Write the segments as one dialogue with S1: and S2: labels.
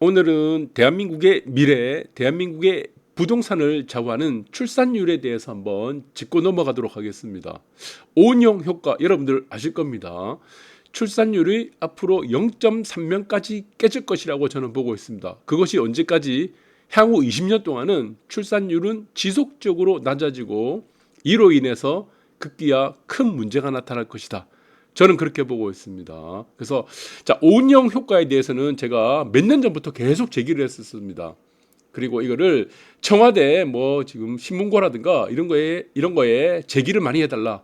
S1: 오늘은 대한민국의 미래, 대한민국의 부동산을 좌우하는 출산율에 대해서 한번 짚고 넘어가도록 하겠습니다. 오은영 효과 여러분들 아실 겁니다. 출산율이 앞으로 0.3명까지 깨질 것이라고 저는 보고 있습니다. 그것이 언제까지 향후 20년 동안은 출산율은 지속적으로 낮아지고 이로 인해서 급기야 큰 문제가 나타날 것이다. 저는 그렇게 보고 있습니다. 그래서 자 오은영 효과에 대해서는 제가 몇 년 전부터 계속 제기를 했었습니다. 그리고 이거를 청와대 뭐 지금 신문고라든가 이런 거에 이런 거에 제기를 많이 해달라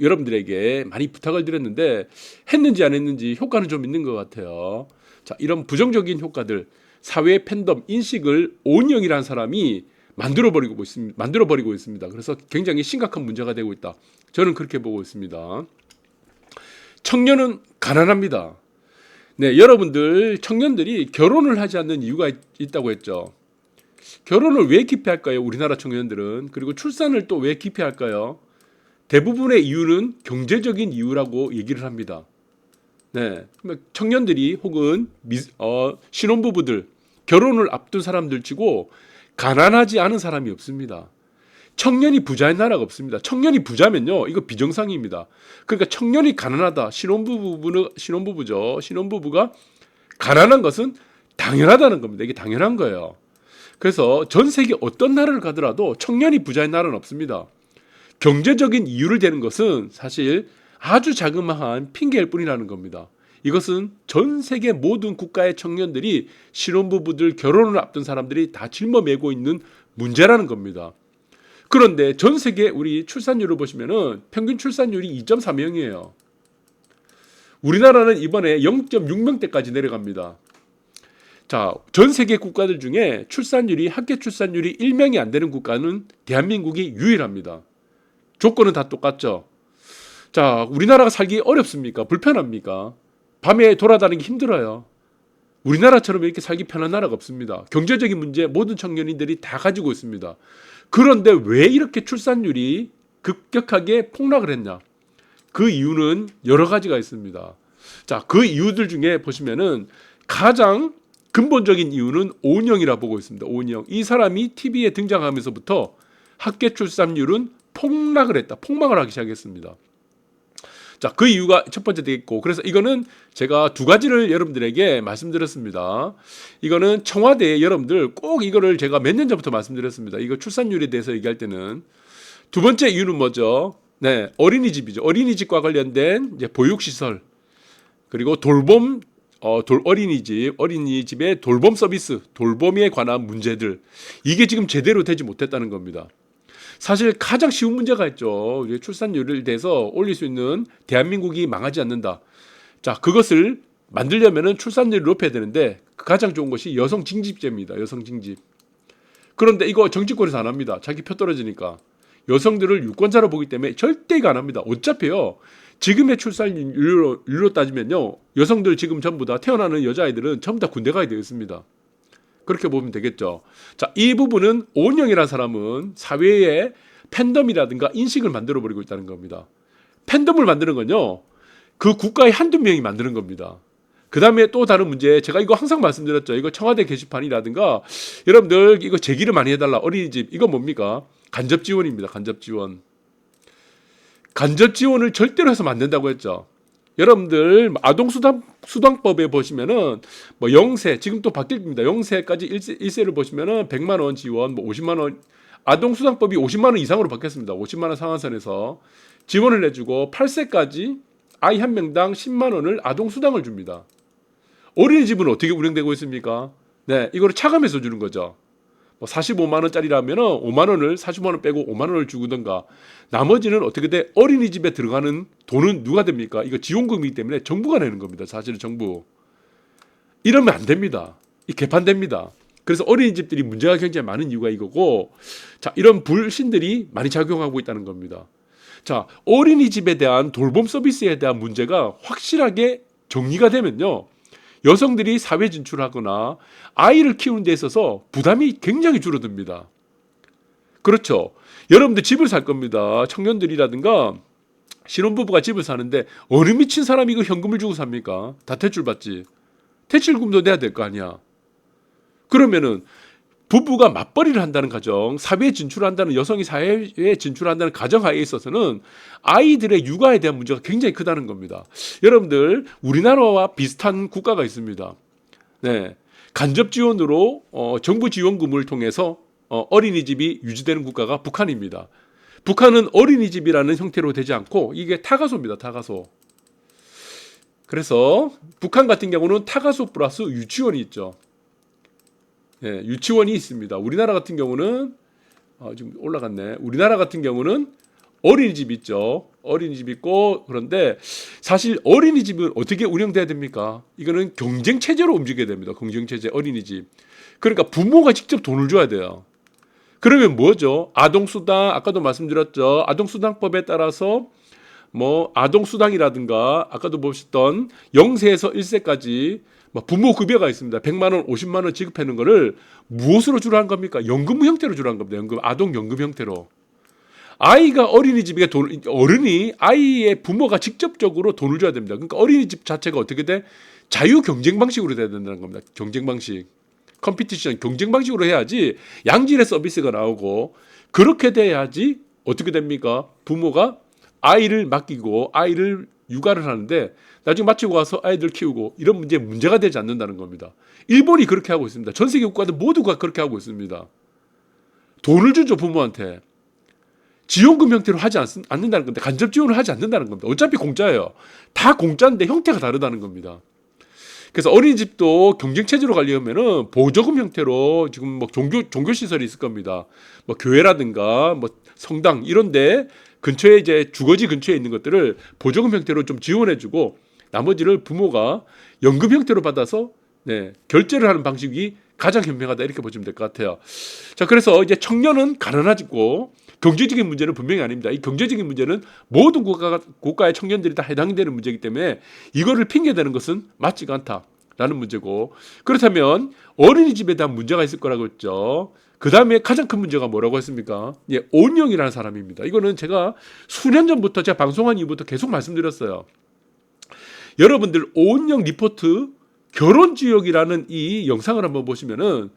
S1: 여러분들에게 많이 부탁을 드렸는데 했는지 안 했는지 효과는 좀 있는 것 같아요. 자 이런 부정적인 효과들 사회 팬덤 인식을 오은영이라는 사람이 만들어 버리고 있습니다. 만들어 버리고 있습니다. 그래서 굉장히 심각한 문제가 되고 있다. 저는 그렇게 보고 있습니다. 청년은 가난합니다. 네, 여러분들 청년들이 결혼을 하지 않는 이유가 있, 다고 했죠. 결혼을 왜 기피할까요? 우리나라 청년들은 그리고 출산을 또 왜 기피할까요? 대부분의 이유는 경제적인 이유라고 얘기를 합니다. 네, 청년들이 혹은 미, 어, 신혼부부들 결혼을 앞둔 사람들 치고 가난하지 않은 사람이 없습니다. 청년이 부자인 나라가 없습니다. 청년이 부자면요, 이거 비정상입니다. 그러니까 청년이 가난하다. 신혼부부는 신혼부부죠. 신혼부부가 가난한 것은 당연하다는 겁니다. 이게 당연한 거예요. 그래서 전 세계 어떤 나라를 가더라도 청년이 부자인 나라는 없습니다. 경제적인 이유를 대는 것은 사실 아주 자그마한 핑계일 뿐이라는 겁니다. 이것은 전 세계 모든 국가의 청년들이 신혼부부들 결혼을 앞둔 사람들이 다 짊어매고 있는 문제라는 겁니다. 그런데 전 세계 우리 출산율을 보시면은 평균 출산율이 2.4명이에요. 우리나라는 이번에 0.6명대까지 내려갑니다. 자, 전 세계 국가들 중에 출산율이 합계 출산율이 1명이 안 되는 국가는 대한민국이 유일합니다. 조건은 다 똑같죠. 자, 우리나라가 살기 어렵습니까? 불편합니까? 밤에 돌아다니기 힘들어요. 우리나라처럼 이렇게 살기 편한 나라가 없습니다. 경제적인 문제 모든 청년인들이 다 가지고 있습니다. 그런데 왜 이렇게 출산율이 급격하게 폭락을 했냐? 그 이유는 여러 가지가 있습니다. 자, 그 이유들 중에 보시면은 가장 근본적인 이유는 오은영이라 보고 있습니다. 오은영. 이 사람이 TV에 등장하면서부터 학계 출산율은 폭락을 했다. 폭망을 하기 시작했습니다. 자, 그 이유가 첫 번째 되겠고, 그래서 이거는 제가 두 가지를 여러분들에게 말씀드렸습니다. 이거는 청와대 여러분들 꼭 이거를 제가 몇 년 전부터 말씀드렸습니다. 이거 출산율에 대해서 얘기할 때는 두 번째 이유는 뭐죠? 네, 어린이집이죠. 어린이집과 관련된 이제 보육시설 그리고 돌봄 어, 돌, 어린이집, 어린이집의 돌봄 서비스, 돌봄에 관한 문제들 이게 지금 제대로 되지 못했다는 겁니다. 사실 가장 쉬운 문제가 있죠. 출산율을 대해서 올릴 수 있는 대한민국이 망하지 않는다. 자, 그것을 만들려면은 출산율을 높여야 되는데 가장 좋은 것이 여성 징집제입니다. 여성 징집. 그런데 이거 정치권에서 안 합니다. 자기 표 떨어지니까. 여성들을 유권자로 보기 때문에 절대 안 합니다. 어차피요. 지금의 출산율로 따지면요. 여성들 지금 전부 다 태어나는 여자아이들은 전부 다 군대 가야 되겠습니다. 그렇게 보면 되겠죠. 자, 이 부분은 오은영이라는 사람은 사회에 팬덤이라든가 인식을 만들어 버리고 있다는 겁니다. 팬덤을 만드는 건요. 그 국가의 한두 명이 만드는 겁니다. 그 다음에 또 다른 문제, 제가 이거 항상 말씀드렸죠. 이거 청와대 게시판이라든가, 여러분들 이거 제기를 많이 해달라. 어린이집, 이거 뭡니까? 간접 지원입니다. 간접 지원. 간접 지원을 절대로 해서 안 된다고 했죠. 여러분들 아동 수당 수당법에 보시면은 뭐 영세 지금 또 바뀝니다. 영세까지 일세, 를 보시면은 100만 원 지원, 뭐 50만 원 아동 수당법이 50만 원 이상으로 바뀌었습니다. 50만 원 상한선에서 지원을 해주고 8세까지 아이 한 명당 10만 원을 아동 수당을 줍니다. 어린이집은 어떻게 운영되고 있습니까? 네, 이거를 차감해서 주는 거죠. 뭐 45만 원짜리라면 5만 원을 40만 원 빼고 5만 원을 주든가 나머지는 어떻게 돼 어린이집에 들어가는 돈은 누가 됩니까? 이거 지원금이기 때문에 정부가 내는 겁니다. 사실은 정부 이러면 안 됩니다. 이 개판됩니다. 그래서 어린이집들이 문제가 굉장히 많은 이유가 이거고 자 이런 불신들이 많이 작용하고 있다는 겁니다. 자 어린이집에 대한 돌봄 서비스에 대한 문제가 확실하게 정리가 되면요 여성들이 사회 진출하거나 아이를 키우는 데 있어서 부담이 굉장히 줄어듭니다. 그렇죠. 여러분들 집을 살 겁니다. 청년들이라든가 신혼부부가 집을 사는데 어느 미친 사람이 그 현금을 주고 삽니까? 다 대출 받지. 대출금도 내야 될 거 아니야. 그러면은 부부가 맞벌이를 한다는 가정, 사회에 진출한다는 여성이 사회에 진출한다는 가정하에 있어서는 아이들의 육아에 대한 문제가 굉장히 크다는 겁니다. 여러분들 우리나라와 비슷한 국가가 있습니다. 네, 간접 지원으로 어, 정부 지원금을 통해서 어, 어린이집이 유지되는 국가가 북한입니다. 북한은 어린이집이라는 형태로 되지 않고 이게 타가소입니다. 타가소. 그래서 북한 같은 경우는 타가소 플러스 유치원이 있죠. 예, 유치원이 있습니다. 우리나라 같은 경우는 어, 지금 올라갔네. 우리나라 같은 경우는 어린이집 있죠. 어린이집 있고 그런데 사실 어린이집은 어떻게 운영돼야 됩니까? 이거는 경쟁 체제로 움직여야 됩니다. 경쟁 체제 어린이집. 그러니까 부모가 직접 돈을 줘야 돼요. 그러면 뭐죠? 아동수당 아까도 말씀드렸죠. 아동수당법에 따라서 뭐 아동수당이라든가 아까도 보셨던 0세에서 1세까지 뭐 부모 급여가 있습니다. 100만 원, 50만 원 지급하는 거를 무엇으로 주로 한 겁니까? 연금 형태로 주로 한 겁니다. 연금 아동 연금 형태로. 아이가 어린이집에 돈 어른이 아이의 부모가 직접적으로 돈을 줘야 됩니다. 그러니까 어린이집 자체가 어떻게 돼? 자유 경쟁 방식으로 돼야 된다는 겁니다. 경쟁 방식. 컴피티션 경쟁 방식으로 해야지 양질의 서비스가 나오고 그렇게 돼야지 어떻게 됩니까? 부모가 아이를 맡기고 아이를 육아를 하는데 나중에 마치고 와서 아이들 키우고 이런 문제 문제가 되지 않는다는 겁니다. 일본이 그렇게 하고 있습니다. 전 세계 국가들 모두가 그렇게 하고 있습니다. 돈을 주죠 부모한테. 지원금 형태로 하지 않, 않는다는 건데 간접 지원을 하지 않는다는 겁니다. 어차피 공짜예요. 다 공짜인데 형태가 다르다는 겁니다. 그래서 어린이집도 경쟁 체제로 가려면은 보조금 형태로 지금 뭐 종교 종교 시설이 있을 겁니다. 뭐 교회라든가 뭐 성당 이런데 근처에 이제 주거지 근처에 있는 것들을 보조금 형태로 좀 지원해주고 나머지를 부모가 연금 형태로 받아서 네, 결제를 하는 방식이 가장 현명하다 이렇게 보시면 될 것 같아요. 자 그래서 이제 청년은 가난하지고 경제적인 문제는 분명히 아닙니다. 이 경제적인 문제는 모든 국가, 국가의 청년들이 다 해당되는 문제이기 때문에 이거를 핑계대는 것은 맞지가 않다라는 문제고 그렇다면 어린이집에 대한 문제가 있을 거라고 했죠. 그 다음에 가장 큰 문제가 뭐라고 했습니까? 예, 온영이라는 사람입니다. 이거는 제가 수년 전부터 제가 방송한 이후부터 계속 말씀드렸어요. 여러분들 온영 리포트 결혼 지역이라는 이 영상을 한번 보시면은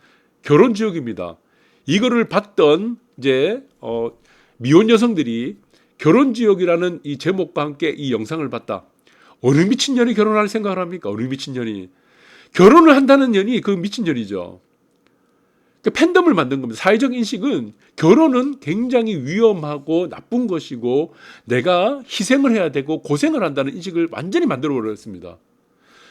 S1: 결혼 지역입니다. 이거를 봤던 이제 어, 미혼 여성들이 결혼 지역이라는 이 제목과 함께 이 영상을 봤다. 어느 미친년이 결혼할 생각을 합니까? 어느 미친년이 결혼을 한다는 년이 그 미친년이죠. 그 팬덤을 만든 겁니다. 사회적 인식은 결혼은 굉장히 위험하고 나쁜 것이고 내가 희생을 해야 되고 고생을 한다는 인식을 완전히 만들어 버렸습니다.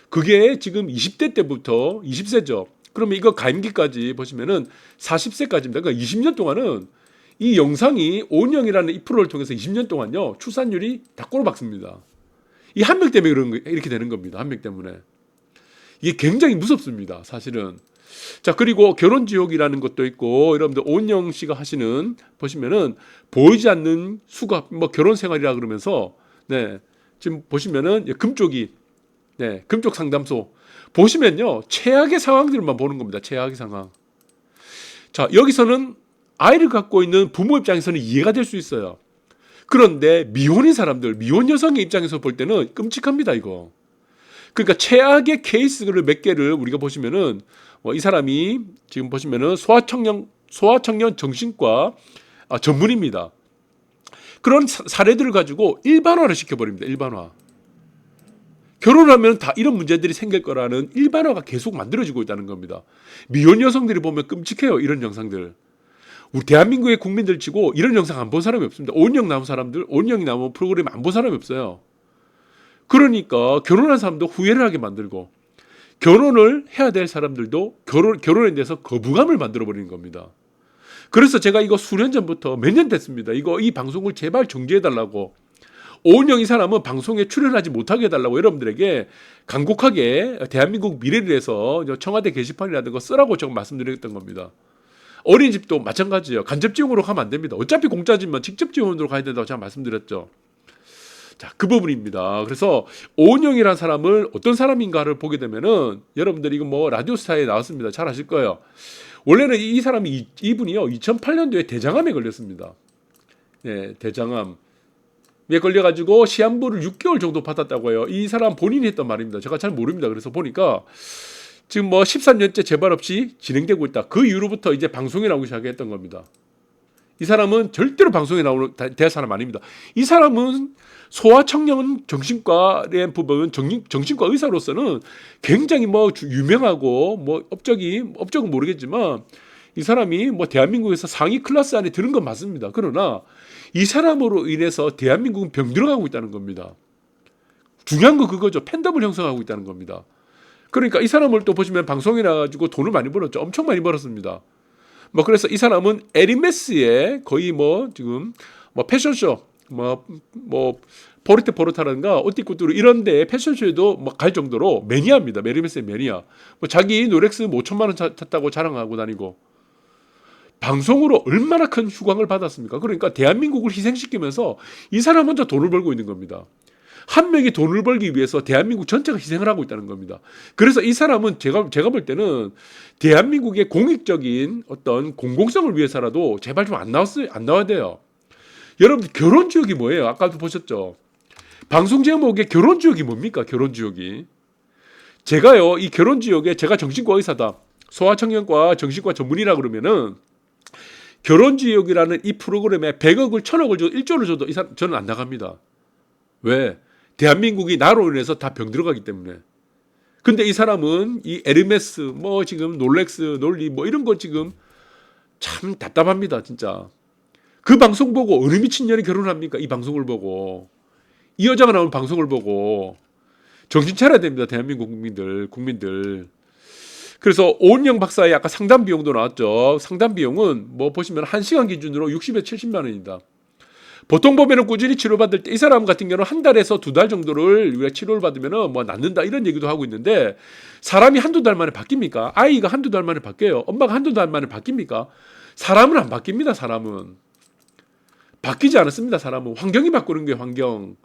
S1: 그게 지금 20대 때부터 20세죠. 그러면 이거 가임기까지 보시면은 40세까지입니다. 그러니까 20년 동안은 이 영상이 온영이라는 이 프로를 통해서 20년 동안요 출산율이 다 꼬르박습니다. 이 한 명 때문에 그런 거 이렇게 되는 겁니다. 한 명 때문에 이게 굉장히 무섭습니다. 사실은 자 그리고 결혼 지옥이라는 것도 있고 여러분들 온영 씨가 하시는 보시면은 보이지 않는 수갑 뭐 결혼 생활이라 그러면서 네 지금 보시면은 금쪽이 네 금쪽 상담소 보시면요 최악의 상황들만 보는 겁니다. 최악의 상황. 자 여기서는 아이를 갖고 있는 부모 입장에서는 이해가 될 수 있어요. 그런데 미혼인 사람들, 미혼 여성의 입장에서 볼 때는 끔찍합니다, 이거. 그러니까 최악의 케이스를 몇 개를 우리가 보시면은 어, 이 사람이 지금 보시면은 소아청년 소아청년 정신과 아, 전문입니다. 그런 사, 사례들을 가지고 일반화를 시켜버립니다. 일반화. 결혼하면 다 이런 문제들이 생길 거라는 일반화가 계속 만들어지고 있다는 겁니다. 미혼 여성들이 보면 끔찍해요. 이런 영상들. 우리 대한민국의 국민들 치고 이런 영상 안 본 사람이 없습니다. 온영 나온 사람들, 온영이 나온 프로그램 안 본 사람이 없어요. 그러니까 결혼한 사람도 후회를 하게 만들고 결혼을 해야 될 사람들도 결혼 결혼에 대해서 거부감을 만들어 버리는 겁니다. 그래서 제가 이거 수년 전부터 몇 년 됐습니다. 이거 이 방송을 제발 정지해 달라고 오은영 이 사람은 방송에 출연하지 못하게 해달라고 여러분들에게 간곡하게 대한민국 미래를 위해서 청와대 게시판이라든가 쓰라고 제가 말씀드렸던 겁니다. 어린이집도 마찬가지예요. 간접 지원으로 가면 안 됩니다. 어차피 공짜지만 직접 지원으로 가야 된다고 제가 말씀드렸죠. 자, 그 부분입니다. 그래서 오은영이라는 사람을 어떤 사람인가를 보게 되면은 여러분들 이거 뭐 라디오스타에 나왔습니다. 잘 아실 거예요. 원래는 이 사람이 이, 이분이요 2008년도에 대장암에 걸렸습니다. 네, 대장암. 에 걸려가지고 시한부를 6개월 정도 받았다고 해요. 이 사람 본인이 했던 말입니다. 제가 잘 모릅니다. 그래서 보니까 지금 뭐 13년째 재발 없이 진행되고 있다. 그 이후로부터 이제 방송에 나오기 시작했던 겁니다. 이 사람은 절대로 방송에 나오는 다- 될 사람 아닙니다. 이 사람은 소아청년 정신과의 부분 정, 정신 과 의사로서는 굉장히 뭐 주- 유명하고 뭐 업적이 업적은 모르겠지만 이 사람이 뭐 대한민국에서 상위 클래스 안에 드는 건 맞습니다. 그러나 이 사람으로 인해서 대한민국은 병들어가고 있다는 겁니다. 중요한 건 그거죠. 팬덤을 형성하고 있다는 겁니다. 그러니까 이 사람을 또 보시면 방송에 나가지고 돈을 많이 벌었죠. 엄청 많이 벌었습니다. 뭐 그래서 이 사람은 에리메스의 거의 뭐 지금 뭐 패션쇼 뭐 뭐 포르테 포르타라든가 오띠꾸뚜루 이런 데 패션쇼에도 뭐갈 정도로 매니아입니다. 메리메스의 매니아. 뭐 자기 노렉스 뭐 5천만 원 차- 탔다고 자랑하고 다니고 방송으로 얼마나 큰 휴광을 받았습니까? 그러니까 대한민국을 희생시키면서 이 사람 혼자 돈을 벌고 있는 겁니다. 한 명이 돈을 벌기 위해서 대한민국 전체가 희생을 하고 있다는 겁니다. 그래서 이 사람은 제가 제가 볼 때는 대한민국의 공익적인 어떤 공공성을 위해서라도 제발 좀 안 나왔어요. 안 나와야 돼요. 여러분 결혼 지역이 뭐예요? 아까도 보셨죠. 방송 제목에 결혼 지역이 뭡니까? 결혼 지역이. 제가요 이 결혼 지역에 제가 정신과 의사다. 소아청년과 정신과 전문의라 그러면은 결혼 지역이라는 이 프로그램에 100억을 1000억을 줘도 1조를 줘도 이 사람 저는 안 나갑니다. 왜? 대한민국이 나로 인해서 다 병 들어가기 때문에. 근데 이 사람은 이 에르메스 뭐 지금 놀렉스 논리 뭐 이런 거 지금 참 답답합니다 진짜. 그 방송 보고 어느 미친년이 결혼합니까? 이 방송을 보고 이 여자가 나오는 방송을 보고 정신 차려야 됩니다 대한민국 국민들 국민들. 그래서 오은영 박사의 아까 상담 비용도 나왔죠. 상담 비용은 뭐 보시면 한 시간 기준으로 60에 70만 원입니다. 보통 보면은 꾸준히 치료받을 때 이 사람 같은 경우는 한 달에서 두 달 정도를 우리가 치료를 받으면은 뭐 낫는다 이런 얘기도 하고 있는데 사람이 한두 달 만에 바뀝니까? 아이가 한두 달 만에 바뀌어요. 엄마가 한두 달 만에 바뀝니까? 사람은 안 바뀝니다. 사람은 바뀌지 않았습니다. 사람은 환경이 바꾸는 게 환경.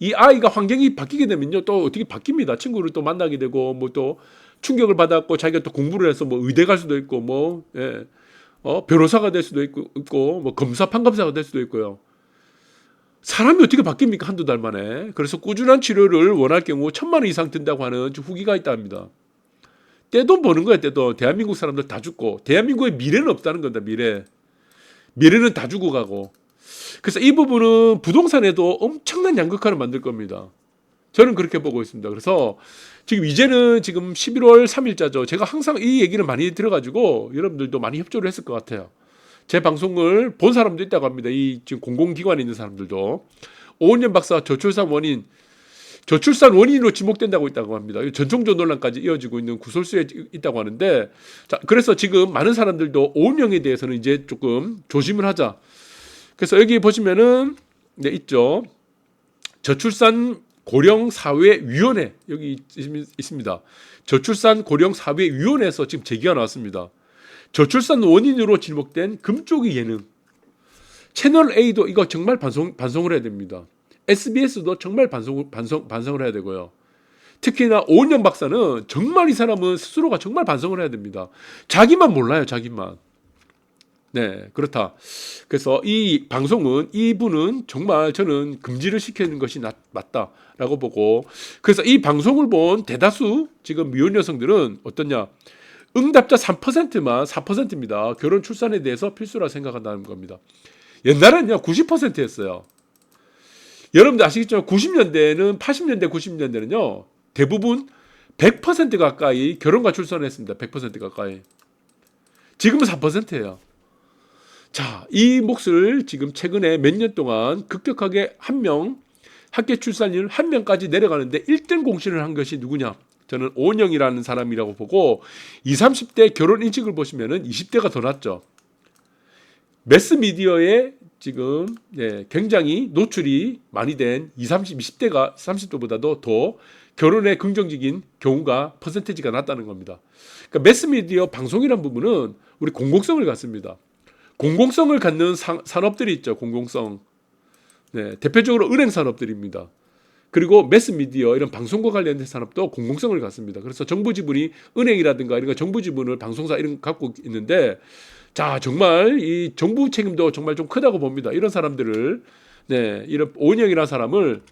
S1: 이 아이가 환경이 바뀌게 되면요 또 어떻게 바뀝니다. 친구를 또 만나게 되고 뭐 또 충격을 받았고 자기가 또 공부를 해서 뭐 의대 갈 수도 있고 뭐 예. 어, 변호사가 될 수도 있고, 있고 뭐 검사 판검사가 될 수도 있고요. 사람이 어떻게 바뀝니까 한두 달 만에 그래서 꾸준한 치료를 원할 경우 천만 원 이상 든다고 하는 후기가 있다 합니다 떼돈 버는 거야 떼돈 대한민국 사람들 다 죽고 대한민국의 미래는 없다는 건다 미래 미래는 다 죽어 가고 그래서 이 부분은 부동산에도 엄청난 양극화를 만들 겁니다 저는 그렇게 보고 있습니다 그래서 지금 이제는 지금 11월 3일자죠 제가 항상 이 얘기를 많이 들어가지고 여러분들도 많이 협조를 했을 것 같아요 제 방송을 본 사람도 있다고 합니다. 이 지금 공공기관에 있는 사람들도 오은영 박사 저출산 원인 저출산 원인으로 지목된다고 있다고 합니다. 전통조 논란까지 이어지고 있는 구설수에 있다고 하는데 자 그래서 지금 많은 사람들도 오은영에 대해서는 이제 조금 조심을 하자. 그래서 여기 보시면은 네 있죠. 저출산 고령 사회 위원회 여기 있- 있습니다. 저출산 고령 사회 위원회에서 지금 제기가 나왔습니다. 저출산 원인으로 지목된 금쪽이 예능. 채널 A도 이거 정말 반성 반성을 해야 됩니다. SBS도 정말 반성 반성 반성을 해야 되고요. 특히나 오은영 박사는 정말 이 사람은 스스로가 정말 반성을 해야 됩니다. 자기만 몰라요, 자기만. 네, 그렇다. 그래서 이 방송은 이분은 정말 저는 금지를 시키는 것이 낫- 맞다라고 보고 그래서 이 방송을 본 대다수 지금 미혼 여성들은 어떠냐? 응답자 3%만 4%입니다. 결혼 출산에 대해서 필수라 생각한다는 겁니다. 옛날에는요 90%였어요. 여러분들 아시겠지만 90년대는 80년대 90년대는요 대부분 100% 가까이 결혼과 출산을 했습니다. 100% 가까이. 지금은 4%예요. 자, 이 몫을 지금 최근에 몇 년 동안 급격하게 한 명 학계 출산율 한 명까지 내려가는데 1등 공신을 한 것이 누구냐? 저는 오은영이라는 사람이라고 보고 20, 30대 결혼 인식을 보시면은 20대가 더 낫죠. 매스 미디어에 지금 네, 굉장히 노출이 많이 된 20, 30, 20대가 30대보다도 더 결혼에 긍정적인 경우가 퍼센테이지가 낮다는 겁니다. 그러니까 매스 미디어 방송이란 부분은 우리 공공성을 갖습니다. 공공성을 갖는 상- 산업들이 있죠. 공공성. 네, 대표적으로 은행 산업들입니다. 그리고 매스미디어 이런 방송과 관련된 산업도 공공성을 갖습니다. 그래서 정부 지분이 은행이라든가 이런 거 정부 지분을 방송사 이런 거 갖고 있는데 자 정말 이 정부 책임도 정말 좀 크다고 봅니다. 이런 사람들을 네 이런 오은영이라는 사람을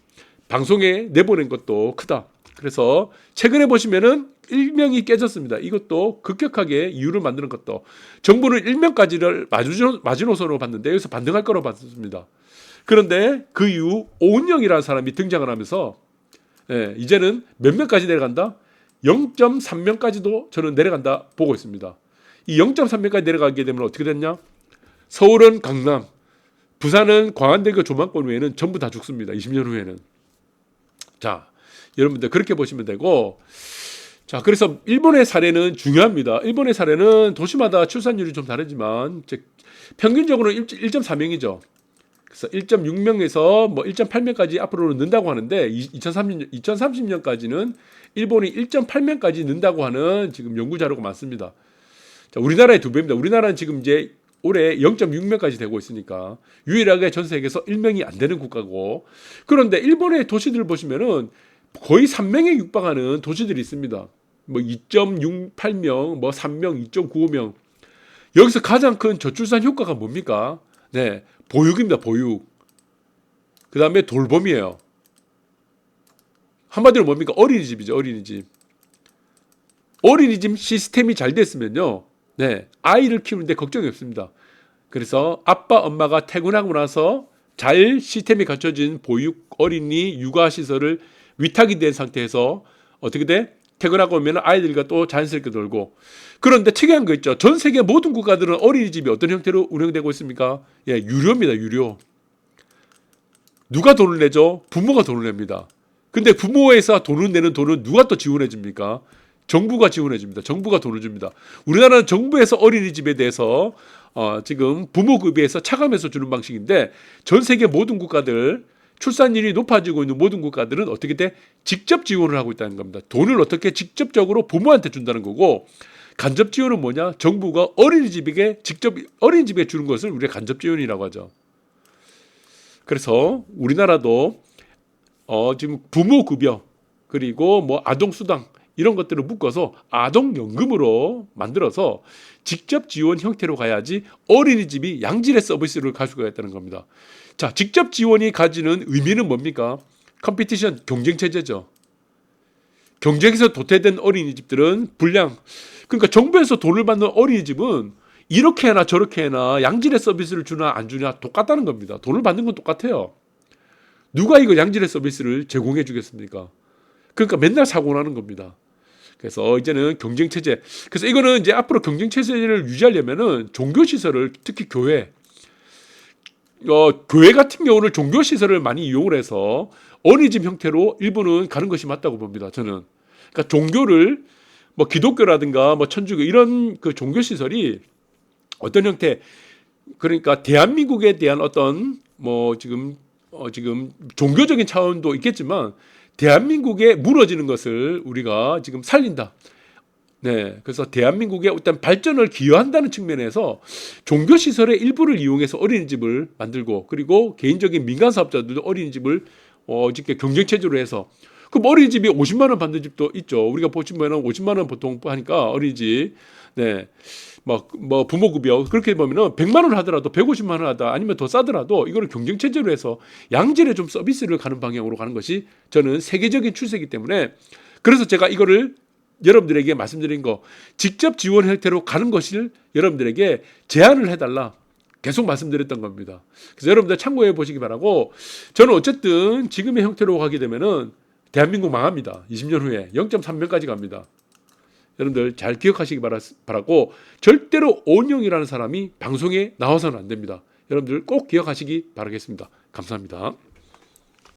S1: 방송에 내보낸 것도 크다. 그래서 최근에 보시면은 일명이 깨졌습니다. 이것도 급격하게 이유를 만드는 것도 정부는 일명까지를 마지노, 마지노선으로 봤는데 여기서 반등할 거로 봤습니다. 그런데 그 이후 오은영이라는 사람이 등장을 하면서 예, 이제는 몇 명까지 내려간다? 0.3명까지도 저는 내려간다 보고 있습니다. 이 0.3명까지 내려가게 되면 어떻게 됐냐? 서울은 강남, 부산은 광안대교 조망권 외에는 전부 다 죽습니다. 20년 후에는. 자, 여러분들 그렇게 보시면 되고 자, 그래서 일본의 사례는 중요합니다. 일본의 사례는 도시마다 출산율이 좀 다르지만 즉 평균적으로 1.4명이죠. 그래서 1.6명에서 뭐 1.8명까지 앞으로는 는다고 하는데 2030년 2030년까지는 일본이 1.8명까지 는다고 하는 지금 연구 자료가 많습니다. 자, 우리나라의 두 배입니다. 우리나라는 지금 이제 올해 0.6명까지 되고 있으니까 유일하게 전 세계에서 1명이 안 되는 국가고 그런데 일본의 도시들 보시면은 거의 3명에 육박하는 도시들이 있습니다. 뭐 2.68명, 뭐 3명, 2.95명. 여기서 가장 큰 저출산 효과가 뭡니까? 네, 보육입니다. 보육. 그 다음에 돌봄이에요. 한마디로 뭡니까? 어린이집이죠. 어린이집. 어린이집 시스템이 잘 됐으면요. 네, 아이를 키우는데 걱정이 없습니다. 그래서 아빠, 엄마가 퇴근하고 나서 잘 시스템이 갖춰진 보육, 어린이, 육아 시설을 위탁이 된 상태에서 어떻게 돼? 퇴근하고 오면 아이들과 또 자연스럽게 놀고 그런데 특이한 거 있죠. 전 세계 모든 국가들은 어린이집이 어떤 형태로 운영되고 있습니까? 예, 유료입니다. 유료. 누가 돈을 내죠? 부모가 돈을 냅니다. 근데 부모에서 돈을 내는 돈은 누가 또 지원해 줍니까? 정부가 지원해 줍니다. 정부가 돈을 줍니다. 우리나라는 정부에서 어린이집에 대해서 어, 지금 부모급여에서 차감해서 주는 방식인데 전 세계 모든 국가들 출산율이 높아지고 있는 모든 국가들은 어떻게 돼? 직접 지원을 하고 있다는 겁니다. 돈을 어떻게 직접적으로 부모한테 준다는 거고 간접 지원은 뭐냐? 정부가 어린이집에게 직접 어린이집에 주는 것을 우리가 간접 지원이라고 하죠. 그래서 우리나라도 어 지금 부모 급여 그리고 뭐 아동 수당 이런 것들을 묶어서 아동연금으로 만들어서 직접 지원 형태로 가야지 어린이집이 양질의 서비스를 갈 수가 있다는 겁니다. 자, 직접 지원이 가지는 의미는 뭡니까? 컴피티션 경쟁 체제죠. 경쟁에서 도태된 어린이집들은 불량. 그러니까 정부에서 돈을 받는 어린이집은 이렇게 해나 저렇게 해나 양질의 서비스를 주나 안 주냐 똑같다는 겁니다. 돈을 받는 건 똑같아요. 누가 이거 양질의 서비스를 제공해 주겠습니까? 그러니까 맨날 사고 나는 겁니다. 그래서 이제는 경쟁 체제. 그래서 이거는 이제 앞으로 경쟁 체제를 유지하려면은 종교 시설을 특히 교회 어, 교회 같은 경우는 종교 시설을 많이 이용을 해서 어린이집 형태로 일부는 가는 것이 맞다고 봅니다. 저는. 그러니까 종교를 뭐 기독교라든가 뭐 천주교 이런 그 종교 시설이 어떤 형태 그러니까 대한민국에 대한 어떤 뭐 지금 어 지금 종교적인 차원도 있겠지만 대한민국에 무너지는 것을 우리가 지금 살린다. 네, 그래서 대한민국의 어떤 발전을 기여한다는 측면에서 종교 시설의 일부를 이용해서 어린이집을 만들고 그리고 개인적인 민간 사업자들도 어린이집을 어, 이렇게 경쟁 체제로 해서 그 어린이집이 50만 원 받는 집도 있죠. 우리가 보시면은 50만 원 보통 하니까 어린이집 네. 뭐, 뭐 부모 급여 그렇게 보면은 100만 원 하더라도 150만 원 하다 아니면 더 싸더라도 이거를 경쟁 체제로 해서 양질의 좀 서비스를 가는 방향으로 가는 것이 저는 세계적인 추세이기 때문에 그래서 제가 이거를 여러분들에게 말씀드린 거 직접 지원 형태로 가는 것을 여러분들에게 제안을 해달라. 계속 말씀드렸던 겁니다. 그래서 여러분들 참고해 보시기 바라고 저는 어쨌든 지금의 형태로 가게 되면은 대한민국 망합니다. 20년 후에 0.3명까지 갑니다. 여러분들 잘 기억하시기 바라고 절대로 온영이라는 사람이 방송에 나와서는 안 됩니다. 여러분들 꼭 기억하시기 바라겠습니다. 감사합니다.